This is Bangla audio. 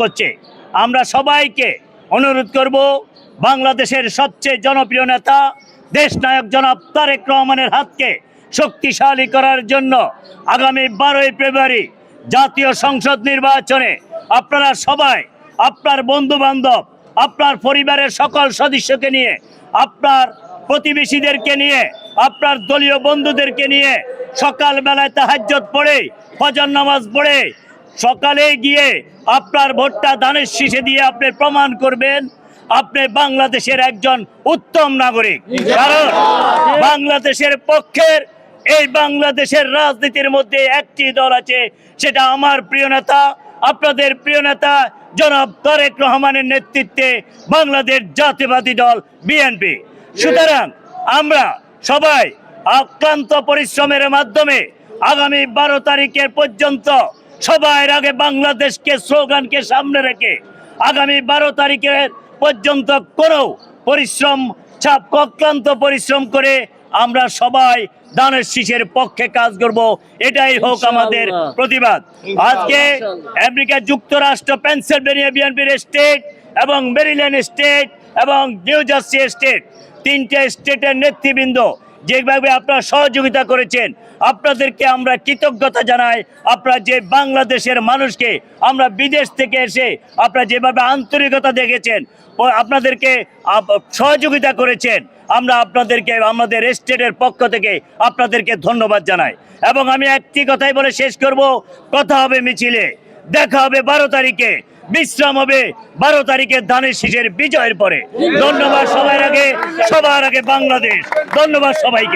করছে। আমরা সবাইকে অনুরোধ করব, বাংলাদেশের সবচেয়ে জনপ্রিয় নেতা দেশ নায়ক জনাব তারেক রহমানের হাতকে শক্তিশালী করার জন্য আগামী বারোই ফেব্রুয়ারি জাতীয় সংসদ নির্বাচনে আপনারা সবাই, আপনার বন্ধু বান্ধব আপনার পরিবারের সকল সদস্যকে নিয়ে, আপনার প্রতিবেশীদেরকে নিয়ে, আপনার দলীয় বন্ধুদেরকে নিয়ে সকাল বেলায় তাহাজ্জত পড়ে, ফজর নামাজ পড়ে সকালে গিয়ে আপনার ভোটটা দানের শীষে দিয়ে আপনি প্রমাণ করবেন, আপনি বাংলাদেশের একজন উত্তম নাগরিক। কারণ বাংলাদেশের পক্ষের, এই বাংলাদেশের রাজনীতির মধ্যে একটি দল আছে, সেটা আমার প্রিয় নেতা, আপনাদের প্রিয় নেতা জনাব তারেক রহমানের নেতৃত্বে বাংলাদেশ জাতীয়বাদী দল বিএনপি। সুতরাং আমরা সবাই আক্রান্ত পরিশ্রমের মাধ্যমে আগামী বারো তারিখের পর্যন্ত সবার আগে বাংলাদেশকে স্লোগানকে সামনে রেখে আগামী বারো তারিখের পর্যন্ত কোনো পরিশ্রম চাপ অক্লান্ত পরিশ্রম করে আমরা সবাই দানের শীষের পক্ষে কাজ করব। এটাই হোক আমাদের প্রতিবাদ। আজকে আমেরিকা যুক্তরাষ্ট্র পেনসিলভেনিয়া বিএনপির স্টেট এবং মেরিল্যান্ড স্টেট এবং নিউ জার্সি স্টেট তিনটে স্টেটের নেতৃবৃন্দ যেভাবে আপনারা সহযোগিতা করেছেন, আপনাদেরকে আমরা কৃতজ্ঞতা জানাই। আপনারা যে বাংলাদেশের মানুষকে আমরা বিদেশ থেকে এসে আপনারা যেভাবে আন্তরিকতা দেখেছেন আপনাদেরকে সহযোগিতা করেছেন, আমরা আপনাদেরকে, আমাদের স্টেটের পক্ষ থেকে আপনাদেরকে ধন্যবাদ জানাই। এবং আমি একটি কথাই বলে শেষ করব, কথা হবে মিছিলে। দেখা হবে বারো তারিখে। বিশ্রাম হবে বারো তারিখে ধানের শীষের বিজয়ের পরে। ধন্যবাদ সবার আগে সবার আগে বাংলাদেশ। ধন্যবাদ সবাইকে।